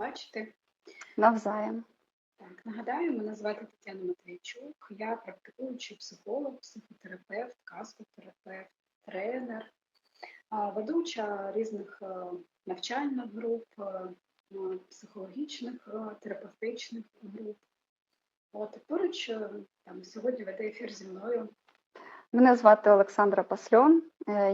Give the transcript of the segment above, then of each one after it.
бачити. Навзаєм. Так, нагадаю, мене звати Тетяна Матвійчук. Я практикуючий психолог, психотерапевт, каскотерапевт, тренер, ведуча різних е, навчальних груп, е, е, психологічних, е, терапевтичних груп. От поруч там сьогодні веде ефір зі мною. Мене звати Олександра Пасльон.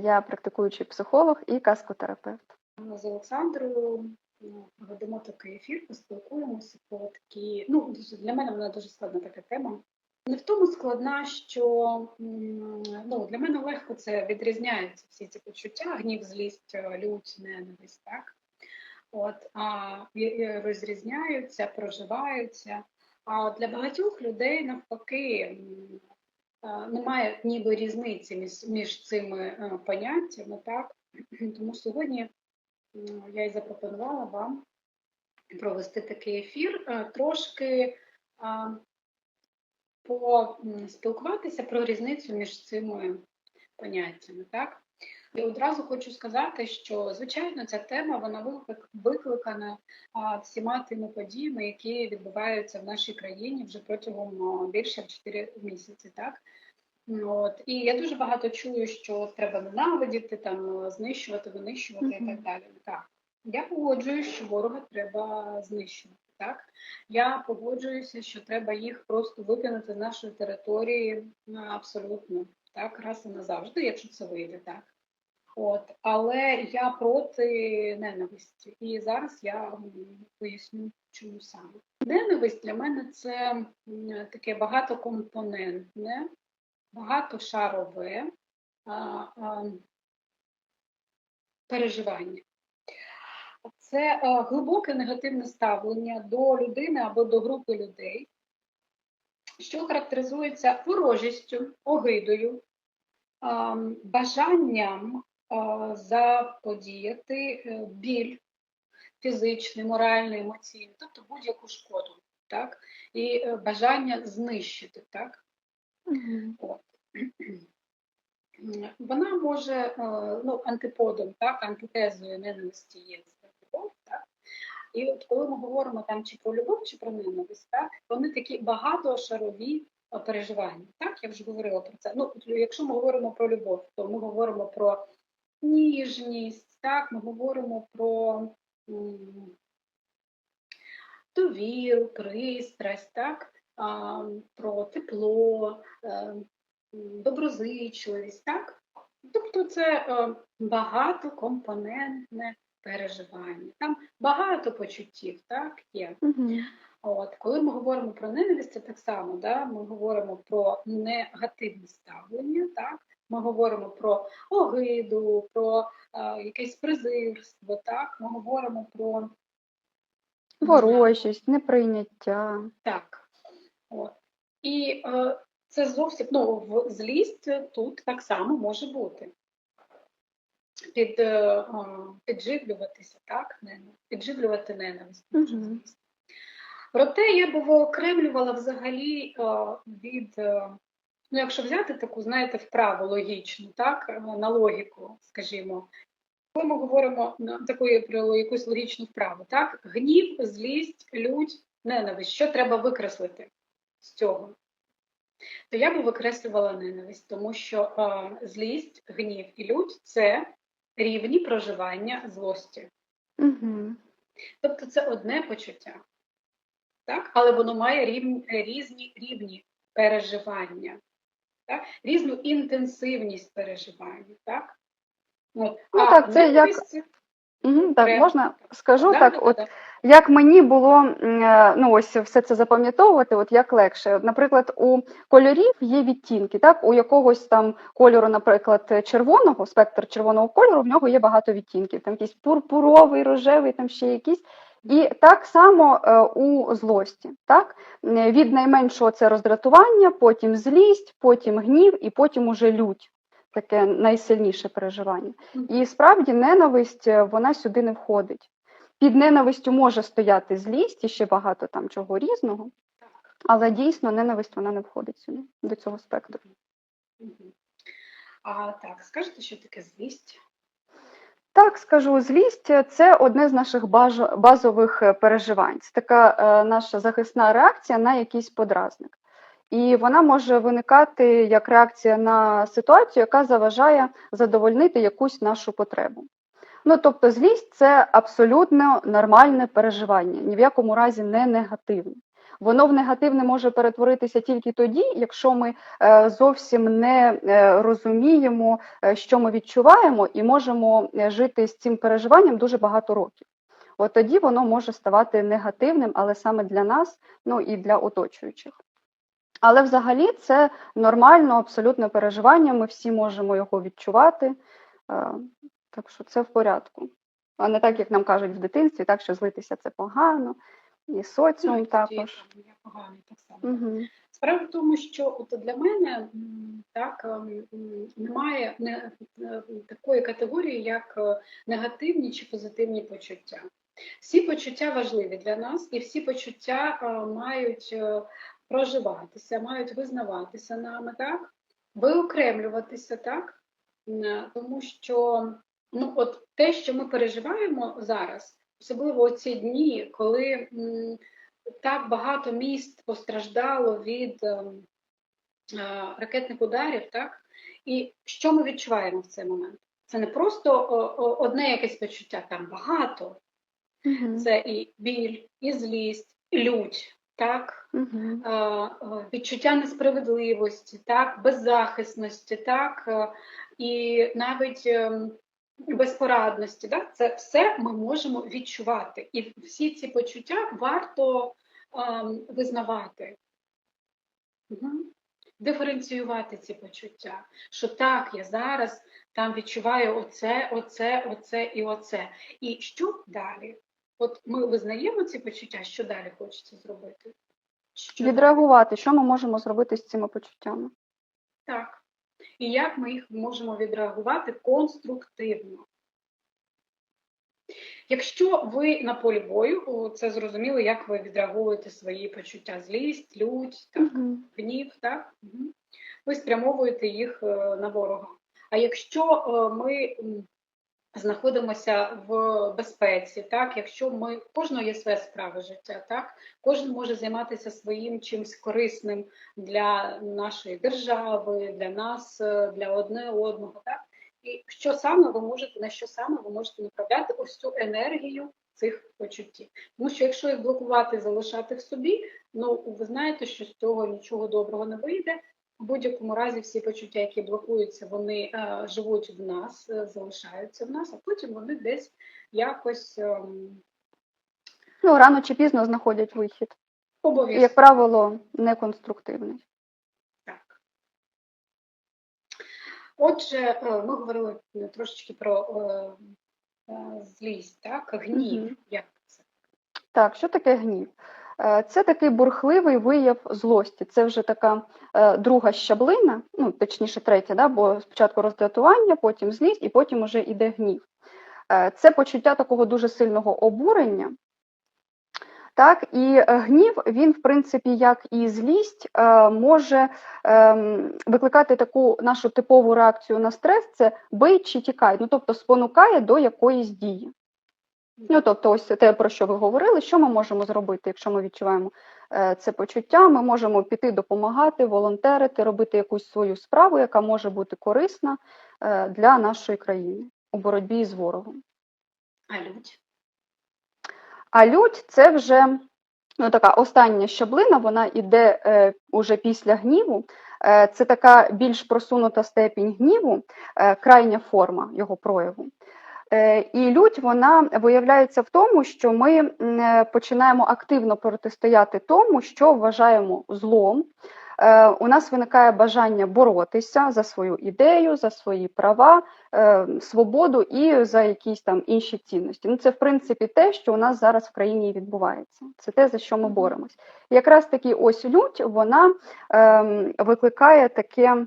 Я практикуючий психолог і каскотерапевт. З Олександрою ну, проведемо такий ефір, поспілкуємося про такі. Ну, для мене вона дуже складна така тема. Не в тому складна, що ну, для мене легко це відрізняються всі ці почуття, гнів, злість, е, лють, ненависть, так? От, а розрізняються, проживаються. А для багатьох людей навпаки е, немає ніби різниці між, між цими е, поняттями, так? Тому сьогодні я і запропонувала вам провести такий ефір, е, трошки поспілкуватися про різницю між цими поняттями. Так? І одразу хочу сказати, що звичайно ця тема вона викликана всіма тими подіями, які відбуваються в нашій країні вже протягом більше як 4 місяці. Так? От. І я дуже багато чую, що треба ненавидіти, там, знищувати, винищувати і так далі. Так. Я погоджуюсь, що ворога треба знищувати. Так? Я погоджуюся, що треба їх просто викинути з нашої території абсолютно так, раз і назавжди, якщо це вийде так. От, але я проти ненависті. І зараз я поясню, чому саме. Ненависть для мене це таке багатокомпонентне, багатошарове а, а, переживання. Це а, глибоке негативне ставлення до людини або до групи людей, що характеризується ворожістю, огидою, а, бажанням а, заподіяти е, біль фізичний, моральний, емоційний, тобто будь-яку шкоду, так? і е, бажання знищити. Так? От. Вона може, е, ну, антиподом, так, антитезою ненависті є любов, так? І от коли ми говоримо там чи про любов, чи про ненависть, так, вони такі багатошарові е, переживання. Так, я вже говорила про це. Ну, якщо ми говоримо про любов, то ми говоримо про ніжність, так, ми говоримо про довіру, пристрасть, так, про тепло, е, доброзичливість, так? Тобто це е, багатокомпонентне переживання. Там багато почуттів, так, є. От, коли ми говоримо про ненависть, це так само, да? ми говоримо про негативне ставлення, так? ми говоримо про огиду, про е, якесь презирство, так? ми говоримо про Ворожість, неприйняття. так. От. І е, це зовсім ну, в злість тут так само може бути. Під, е, підживлюватися, так? Підживлювати ненависть. Проте я б виокремлювала взагалі е, від, е, ну якщо взяти таку, знаєте, вправу логічну, так, на логіку, скажімо, коли ми говоримо такої про якусь логічну вправу, так, гнів, злість, лють, ненависть, що треба викреслити з цього? То я би викреслювала ненависть, тому що е, злість, гнів і лють це рівні проживання злості. Угу. Тобто це одне почуття, так? але воно має рівні, різні рівні переживання, так? різну інтенсивність переживання. Так? От. Ну, а так, це як- це Угу, так, окремо. можна скажу Да, так, да, от да. як мені було е, ну ось все це запам'ятовувати, от як легше. Наприклад, у кольорів є відтінки, так у якогось там кольору, наприклад, червоного, спектр червоного кольору, в нього є багато відтінків. Там якийсь пурпуровий, рожевий, там ще якісь. І так само е, у злості, так Е, від найменшого це роздратування, потім злість, потім гнів і потім уже лють. Таке найсильніше переживання. І справді ненависть е, вона сюди не входить. Під ненавистю може стояти злість і ще багато там чого різного, але дійсно ненависть вона не входить сюди, до цього спектру. А так, скажете, що таке злість? Так, скажу, злість це одне з наших базових е, переживань. Це така е, наша захисна реакція на якийсь подразник. І вона може виникати як реакція на ситуацію, яка заважає задовольнити якусь нашу потребу. Ну, тобто, злість це абсолютно нормальне переживання, ні в якому разі не негативне. Воно в негативне може перетворитися тільки тоді, якщо ми е, зовсім не е, розуміємо, е, що ми відчуваємо, і можемо жити з цим переживанням дуже багато років. От тоді воно може ставати негативним, але саме для нас, ну і для оточуючих. Але взагалі це нормально, абсолютне переживання. Ми всі можемо його відчувати. Е, Так що це в порядку. А не так, як нам кажуть в дитинстві, так що злитися це погано, і соціум Ну, також. я поганий так само. Угу. Справа в тому, що от для мене так ем, немає не, е, такої категорії, як е, негативні чи позитивні почуття. Всі почуття важливі для нас, і всі почуття мають проживатися, мають визнаватися нами, так, виокремлюватися, так, тому що ну, от те, що ми переживаємо зараз, особливо у ці дні, коли м, так багато міст постраждало від ем, е, ракетних ударів, так? І що ми відчуваємо в цей момент? Це не просто о, о, одне якесь почуття, там багато. Це і біль, і злість, і лють, так? Угу. Відчуття несправедливості, так? беззахисності, так? Е, і навіть безпорадності. Так? Це все ми можемо відчувати. І всі ці почуття варто ем, визнавати. Мгм. Диференціювати ці почуття, що так, я зараз там відчуваю оце, оце, оце і оце. І що далі? От ми визнаємо ці почуття, що далі хочеться зробити? Що? Відреагувати, що ми можемо зробити з цими почуттями? Так. І як ми їх можемо відреагувати конструктивно? Якщо ви на полі бою, це зрозуміло, як ви відреагуєте свої почуття злість, лють, так, Угу. гнів, так? Мгм. Ви спрямовуєте їх е, на ворога. А якщо е, ми знаходимося в безпеці, так, якщо ми кожного є своя справа життя, так, кожен може займатися своїм чимось корисним для нашої держави, для нас, е, для одне одного, так. І що саме ви можете, на що саме ви можете направляти ось цю енергію цих почуттів. Тому що якщо їх блокувати, залишати в собі, ну ви знаєте, що з цього нічого доброго не вийде. В будь-якому разі всі почуття, які блокуються, вони е, живуть в нас, е, залишаються в нас, а потім вони десь якось ем, Ну, рано чи пізно знаходять вихід. І, обов'язково. як правило, неконструктивний. Так. Отже, е, ми говорили е, трошечки про е, е, злість, так, гнів. Мгм. Як це? Так, що таке гнів? Е, Це такий бурхливий вияв злості. Це вже така е, друга щаблина, ну точніше третя, да, бо спочатку роздратування, потім злість, і потім уже йде гнів. Е, Це почуття такого дуже сильного обурення. Так, і гнів, він, в принципі, як і злість, може ем, викликати таку нашу типову реакцію на стрес: це бий чи тікай, ну тобто спонукає до якоїсь дії. Ну, тобто, ось те, про що ви говорили, що ми можемо зробити, якщо ми відчуваємо е, це почуття, ми можемо піти допомагати, волонтерити, робити якусь свою справу, яка може бути корисна е, для нашої країни у боротьбі з ворогом. А лють? А лють це вже ну, така остання щаблина, вона йде е, уже після гніву. Е, це така більш просунута степінь гніву, е, крайня форма його прояву. Е, І лють вона виявляється в тому, що ми е, починаємо активно протистояти тому, що вважаємо злом. Е, У нас виникає бажання боротися за свою ідею, за свої права, свободу і за якісь там інші цінності. Ну, це в принципі те, що у нас зараз в країні відбувається. Це те, за що ми боремось. Якраз таки ось лють вона ем, викликає таке.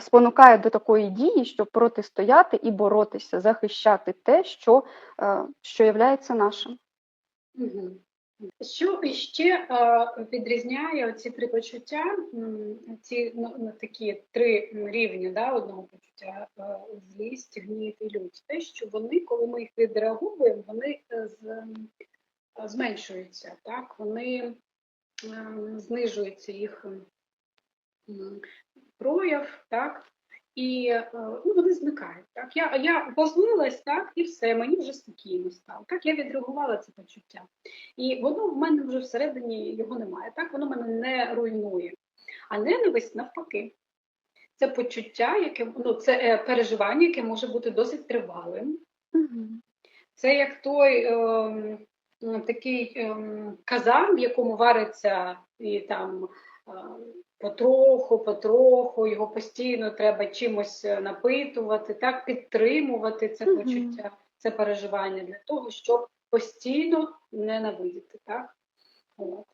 Спонукає до такої дії, щоб протистояти і боротися, захищати те, що, е, що є нашим. Що ще е, відрізняє ці три почуття, ці ну, ну, такі три рівні да, одного почуття е, злість, гнів і лють? Те, що вони, коли ми їх відреагуємо, вони зменшуються, так? вони е, знижується їх прояв, так? І е, ну, вони зникають. Так? Я, я позлилась, так, і все, мені вже спокійно стало. Так, я відреагувала це почуття. І воно в мене вже всередині його немає. Так, воно мене не руйнує. А ненависть навпаки. Це почуття, яке ну, це е, переживання, яке може бути досить тривалим. Мгм. Це як той ем, м, такий ем, казан, в якому вариться і там е, потроху, потроху, його постійно треба чимось е, напитувати, так, підтримувати це Мгм. почуття, це переживання для того, щоб постійно ненавидіти. Так? От.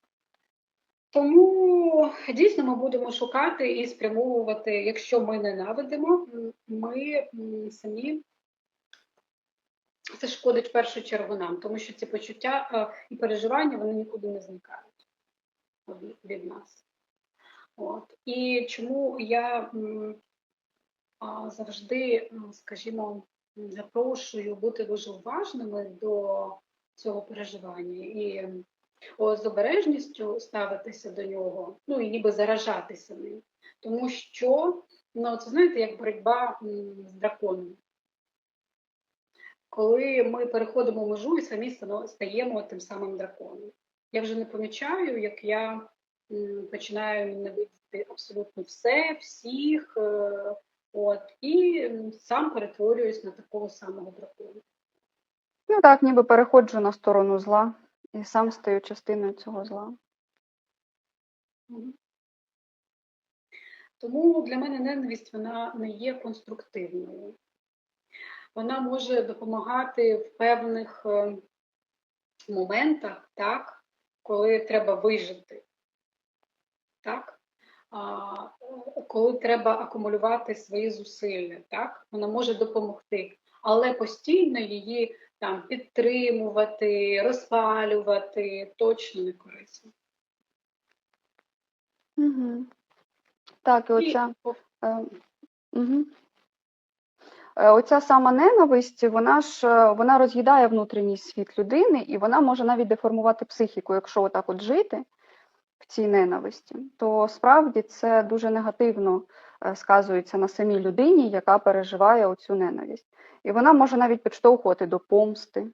Тому дійсно ми будемо шукати і спрямовувати, якщо ми ненавидимо, ми самі це шкодить в першу чергу нам, тому що ці почуття е, і переживання вони нікуди не зникають від нас. От. І чому я а, завжди, скажімо, запрошую бути дуже уважними до цього переживання і о, з обережністю ставитися до нього, ну і ніби заражатися ним. Тому що, ну, це знаєте, як боротьба з драконом коли ми переходимо межу і самі стаємо тим самим драконом. Я вже не помічаю, як я починаю ненавидіти абсолютно все, всіх, е, от, і сам перетворююсь на такого самого дракона. Ну так, ніби переходжу на сторону зла і сам стаю частиною цього зла. Тому для мене ненависть вона не є конструктивною. Вона може допомагати в певних е, моментах, так, коли треба вижити. Так? А, коли треба акумулювати свої зусилля, так? Вона може допомогти, але постійно її там підтримувати, розпалювати точно не корисно. Угу. Так, і І оця, е, угу. Оця сама ненависть, вона ж е, вона роз'їдає внутрішній світ людини, і вона може навіть деформувати психіку. Якщо отак от жити в цій ненависті, то справді це дуже негативно е, сказується на самій людині, яка переживає оцю ненависть. І вона може навіть підштовхувати до помсти.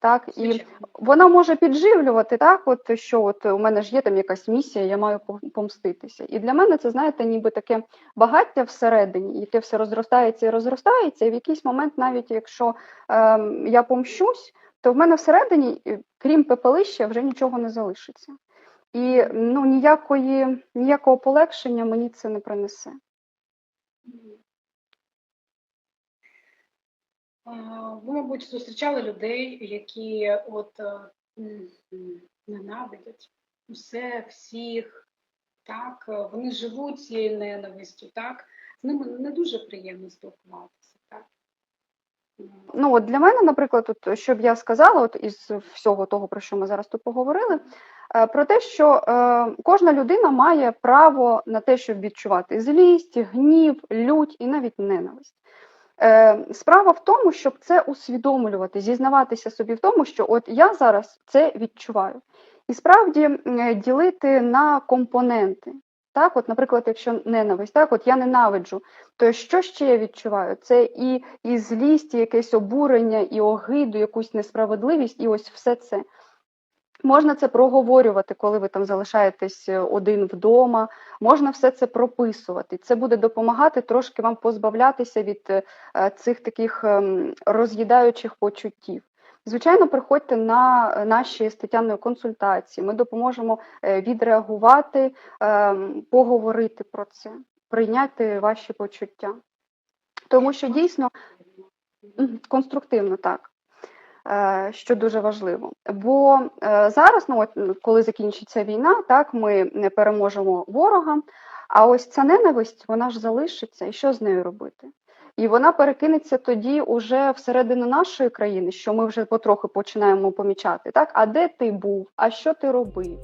Так, і вона може підживлювати, так, от що от у мене ж є там якась місія, я маю помститися. І для мене це, знаєте, ніби таке багаття всередині, яке все розростається і розростається, і в якийсь момент, навіть якщо ем, я помщусь, то в мене всередині, е, крім пепелища, вже нічого не залишиться. І ну, ніякої, ніякого полегшення мені це не принесе. Ви, мабуть, зустрічали людей, які от е, ненавидять усе, всіх, так, вони живуть цією ненавистю, так, з ними не дуже приємно спілкуватися, Ну, от для мене, наприклад, от, що б я сказала, от із всього того, про що ми зараз тут поговорили, е, про те, що е, кожна людина має право на те, щоб відчувати злість, гнів, лють і навіть ненависть. Е, Справа в тому, щоб це усвідомлювати, зізнаватися собі в тому, що от я зараз це відчуваю. І справді м, ділити на компоненти. Так, от, наприклад, якщо ненависть, так, от я ненавиджу, то що ще я відчуваю? Це і, і злість, і якесь обурення, і огиду, якусь несправедливість, і ось все це. Можна це проговорювати, коли ви там залишаєтесь е, один вдома. Можна все це прописувати. Це буде допомагати трошки вам позбавлятися від е, е, цих таких ем, роз'їдаючих почуттів. Звичайно, приходьте на е, наші з консультації. Ми допоможемо е, відреагувати, ем, поговорити про це, прийняти ваші почуття. Тому що дійсно Конструктивно, так. Е, Що дуже важливо. Бо зараз, ну, от, коли закінчиться війна, так, ми не переможемо ворога, а ось ця ненависть, вона ж залишиться, і що з нею робити? І вона перекинеться тоді уже всередину нашої країни, що ми вже потроху починаємо помічати. Так, а де ти був? А що ти робив?